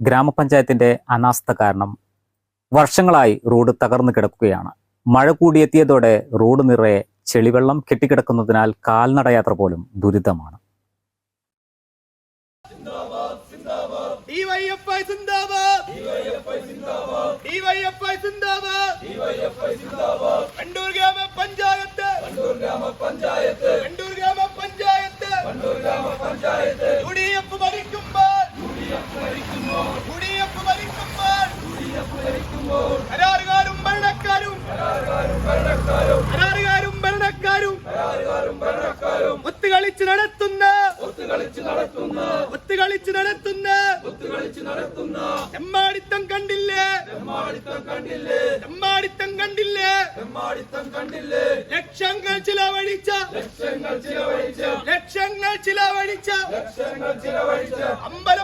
ഗ്രാമപഞ്ചായത്തിന്റെ അനാസ്ഥ കാരണം വർഷങ്ങളായി റോഡ് തകർന്നു കിടക്കുകയാണ്. മഴ കൂടിയെത്തിയതോടെ റോഡ് നിറയെ ചെളിവെള്ളം കെട്ടിക്കിടക്കുന്നതിനാൽ കാൽനടയാത്ര പോലും ദുരിതമാണ്. ഡിവൈഎഫ്ഐ സിന്ദാബാദ് കരാറുകാരും ഭരണക്കാരും. കരാറുകാരും ഭരണക്കാരും. ഒത്തുകളിച്ച് നടത്തുന്ന. ഒത്തുകളിച്ച് നടത്തുന്ന. ഒത്തുകളിച്ച് നടത്തുന്ന ഒത്തുകളിച്ച് നടത്തുന്ന എമ്മാടിത്തം കണ്ടില്ലേ? എമ്മാടിത്തം കണ്ടില്ലേ? എമ്മാടിത്തം കണ്ടില്ലേ എമ്മാടിത്തം കണ്ടില്ലേ ലക്ഷങ്ങൾ ചിലവഴിച്ച. ലക്ഷങ്ങൾ ചിലവഴിച്ച. ലക്ഷങ്ങൾ ചിലവഴിച്ച ലക്ഷങ്ങൾ ചിലവഴിച്ച അമ്പലപ്പടി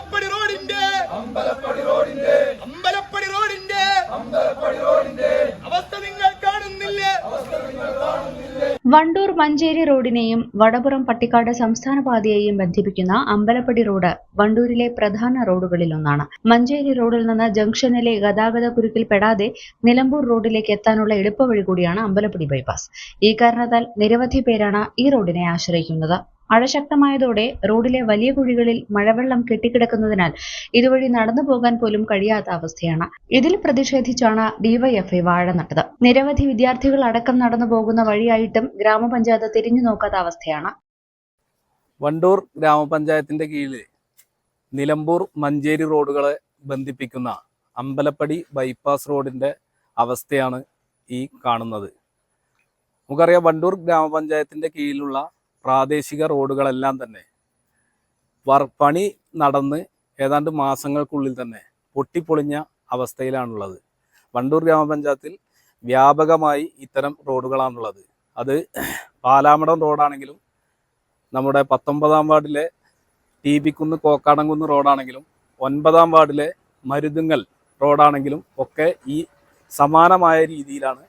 വണ്ടൂർ മഞ്ചേരി റോഡിനെയും വടപുറം പട്ടിക്കാട് സംസ്ഥാന പാതയെയും ബന്ധിപ്പിക്കുന്ന അമ്പലപ്പടി റോഡ് വണ്ടൂരിലെ പ്രധാന റോഡുകളിലൊന്നാണ്. മഞ്ചേരി റോഡിൽ നിന്ന് ജംഗ്ഷനിലെ ഗതാഗത കുരുക്കിൽ പെടാതെ നിലമ്പൂർ റോഡിലേക്ക് എത്താനുള്ള എളുപ്പവഴി കൂടിയാണ് അമ്പലപ്പടി ബൈപ്പാസ്. ഈ കാരണത്താൽ നിരവധി പേരാണ് ഈ റോഡിനെ ആശ്രയിക്കുന്നത്. മഴ ശക്തമായതോടെ റോഡിലെ വലിയ കുഴികളിൽ മഴവെള്ളം കെട്ടിക്കിടക്കുന്നതിനാൽ ഇതുവഴി നടന്നു പോകാൻ പോലും കഴിയാത്ത അവസ്ഥയാണ്. ഇതിൽ പ്രതിഷേധിച്ചാണ് ഡിവൈഎഫ്ഐ വാഴ നട്ടത്. നിരവധി വിദ്യാർത്ഥികൾ അടക്കം നടന്നു പോകുന്ന വഴിയായിട്ടും ഗ്രാമപഞ്ചായത്ത് തിരിഞ്ഞു നോക്കാത്ത അവസ്ഥയാണ്. വണ്ടൂർ ഗ്രാമപഞ്ചായത്തിന്റെ കീഴിൽ നിലമ്പൂർ മഞ്ചേരി റോഡുകളെ ബന്ധിപ്പിക്കുന്ന അമ്പലപ്പടി ബൈപ്പാസ് റോഡിന്റെ അവസ്ഥയാണ് ഈ കാണുന്നത്. നമുക്കറിയാം വണ്ടൂർ ഗ്രാമപഞ്ചായത്തിന്റെ കീഴിലുള്ള പ്രാദേശിക റോഡുകളെല്ലാം തന്നെ. വർ പണി നടന്ന് ഏതാണ്ട് മാസങ്ങൾക്കുള്ളിൽ തന്നെ പൊട്ടിപ്പൊളിഞ്ഞ അവസ്ഥയിലാണുള്ളത്. വണ്ടൂർ ഗ്രാമപഞ്ചായത്തിൽ വ്യാപകമായി ഇത്തരം റോഡുകളാണുള്ളത്. അത് പാലാമടം റോഡാണെങ്കിലും നമ്മുടെ പത്തൊമ്പതാം വാർഡിലെ ടി ബിക്കുന്ന് കോക്കാടംകുന്ന് റോഡാണെങ്കിലും ഒൻപതാം വാർഡിലെ മരുതുങ്ങൽ റോഡാണെങ്കിലും ഒക്കെ ഈ സമാനമായ രീതിയിലാണ്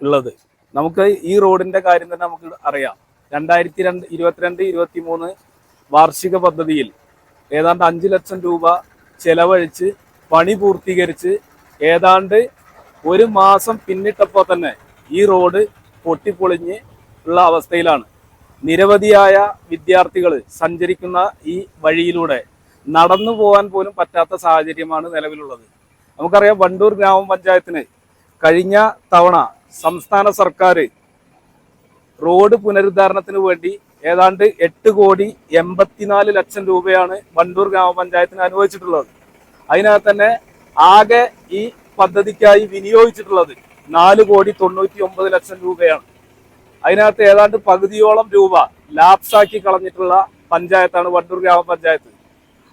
ഉള്ളത്. നമുക്ക് ഈ റോഡിന്റെ കാര്യം തന്നെ നമുക്ക് അറിയാം. രണ്ടായിരത്തി രണ്ട് ഇരുപത്തിരണ്ട് ഇരുപത്തി മൂന്ന് വാർഷിക പദ്ധതിയിൽ ഏതാണ്ട് അഞ്ച് ലക്ഷം രൂപ ചെലവഴിച്ച് പണി പൂർത്തീകരിച്ച് ഏതാണ്ട് ഒരു മാസം പിന്നിട്ടപ്പോൾ തന്നെ ഈ റോഡ് പൊട്ടിപ്പൊളിഞ്ഞ് ഉള്ള അവസ്ഥയിലാണ്. നിരവധിയായ വിദ്യാർത്ഥികൾ സഞ്ചരിക്കുന്ന ഈ വഴിയിലൂടെ നടന്നു പോകാൻ പോലും പറ്റാത്ത സാഹചര്യമാണ് നിലവിലുള്ളത്. നമുക്കറിയാം വണ്ടൂർ ഗ്രാമപഞ്ചായത്തിന് കഴിഞ്ഞ തവണ സംസ്ഥാന സർക്കാർ റോഡ് പുനരുദ്ധാരണത്തിന് വേണ്ടി ഏതാണ്ട് എട്ട് കോടി എൺപത്തിനാല് ലക്ഷം രൂപയാണ് വണ്ടൂർ ഗ്രാമപഞ്ചായത്തിന് അനുവദിച്ചിട്ടുള്ളത്. അതിനകത്ത് തന്നെ ആകെ ഈ പദ്ധതിക്കായി വിനിയോഗിച്ചിട്ടുള്ളത് നാല് കോടി തൊണ്ണൂറ്റി ഒമ്പത് ലക്ഷം രൂപയാണ്. അതിനകത്ത് ഏതാണ്ട് പകുതിയോളം രൂപ ലാപ്സാക്കി കളഞ്ഞിട്ടുള്ള പഞ്ചായത്താണ് വണ്ടൂർ ഗ്രാമപഞ്ചായത്ത്.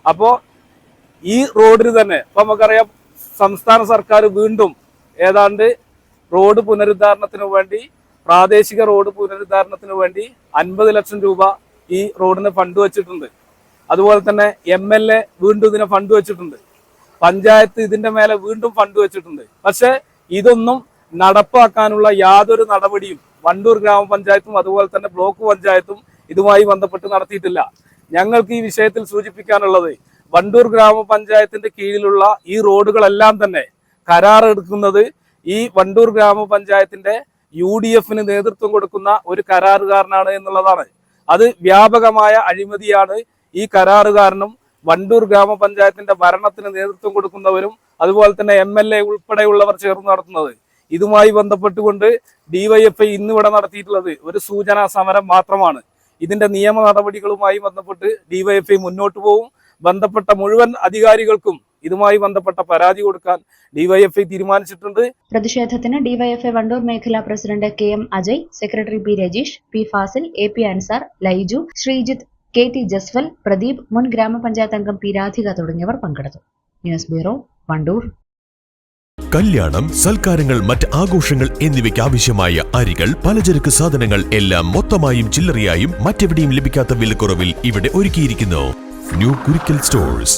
അപ്പോ ഈ റോഡിന് തന്നെ ഇപ്പൊ നമുക്കറിയാം സംസ്ഥാന സർക്കാർ വീണ്ടും ഏതാണ്ട് റോഡ് പുനരുദ്ധാരണത്തിന് വേണ്ടി പ്രാദേശിക റോഡ് പുനരുദ്ധാരണത്തിന് വേണ്ടി അൻപത് ലക്ഷം രൂപ ഈ റോഡിന് ഫണ്ട് വെച്ചിട്ടുണ്ട്. അതുപോലെ തന്നെ എം എൽ എ വീണ്ടും ഇതിന് ഫണ്ട് വെച്ചിട്ടുണ്ട്. പഞ്ചായത്ത് ഇതിന്റെ മേലെ വീണ്ടും ഫണ്ട് വെച്ചിട്ടുണ്ട്. പക്ഷെ ഇതൊന്നും നടപ്പാക്കാനുള്ള യാതൊരു നടപടിയും വണ്ടൂർ ഗ്രാമപഞ്ചായത്തും അതുപോലെ തന്നെ ബ്ലോക്ക് പഞ്ചായത്തും ഇതുമായി ബന്ധപ്പെട്ട് നടത്തിയിട്ടില്ല. ഞങ്ങൾക്ക് ഈ വിഷയത്തിൽ സൂചിപ്പിക്കാനുള്ളത് വണ്ടൂർ ഗ്രാമപഞ്ചായത്തിന്റെ കീഴിലുള്ള ഈ റോഡുകളെല്ലാം തന്നെ കരാറെടുക്കുന്നത് ഈ വണ്ടൂർ ഗ്രാമപഞ്ചായത്തിന്റെ യു ഡി എഫിന് നേതൃത്വം കൊടുക്കുന്ന ഒരു കരാറുകാരനാണ് എന്നുള്ളതാണ്. അത് വ്യാപകമായ അഴിമതിയാണ് ഈ കരാറുകാരനും വണ്ടൂർ ഗ്രാമപഞ്ചായത്തിന്റെ ഭരണത്തിന് നേതൃത്വം കൊടുക്കുന്നവരും അതുപോലെ തന്നെ എം എൽ എ ഉൾപ്പെടെയുള്ളവർ ചേർന്ന് നടത്തുന്നത്. ഇതുമായി ബന്ധപ്പെട്ടുകൊണ്ട് ഡിവൈഎഫ്ഐ ഇന്നിവിടെ നടത്തിയിട്ടുള്ളത് ഒരു സൂചനാ സമരം മാത്രമാണ്. ഇതിന്റെ നിയമ നടപടികളുമായി ബന്ധപ്പെട്ട് ഡിവൈഎഫ്ഐ മുന്നോട്ട് പോകും ബന്ധപ്പെട്ട മുഴുവൻ അധികാരികൾക്കും ഇതുമായി ബന്ധപ്പെട്ട പരാതി കൊടുക്കാൻ ഡിവൈഎഫ്ഐ തീരുമാനിച്ചിട്ടുണ്ട്. പ്രതിഷേധത്തിന് ഡിവൈഎഫ്ഐ വണ്ടൂർ മേഖലാ president K M Ajay secretary P Rajeesh P Fazil A P Ansar Laiju Sreejith K T Jaswal Pradeep മുൻ ഗ്രാമപഞ്ചായത്ത് അംഗം പി രാധിക തുടങ്ങിയവർ പങ്കെടുത്തു. News bureau Wandoor. കല്യാണം സൽക്കാരങ്ങൾ മറ്റ് ആഘോഷങ്ങൾ എന്നിവയ്ക്ക് ആവശ്യമായ അരികൾ പലചരക്ക് സാധനങ്ങൾ എല്ലാം മൊത്തമായും ചില്ലറയായും മറ്റെവിടെയും ലഭിക്കാത്ത വിലക്കുറവിൽ ഇവിടെ ഒരുക്കിയിരിക്കുന്നു. New Kurikkal stores.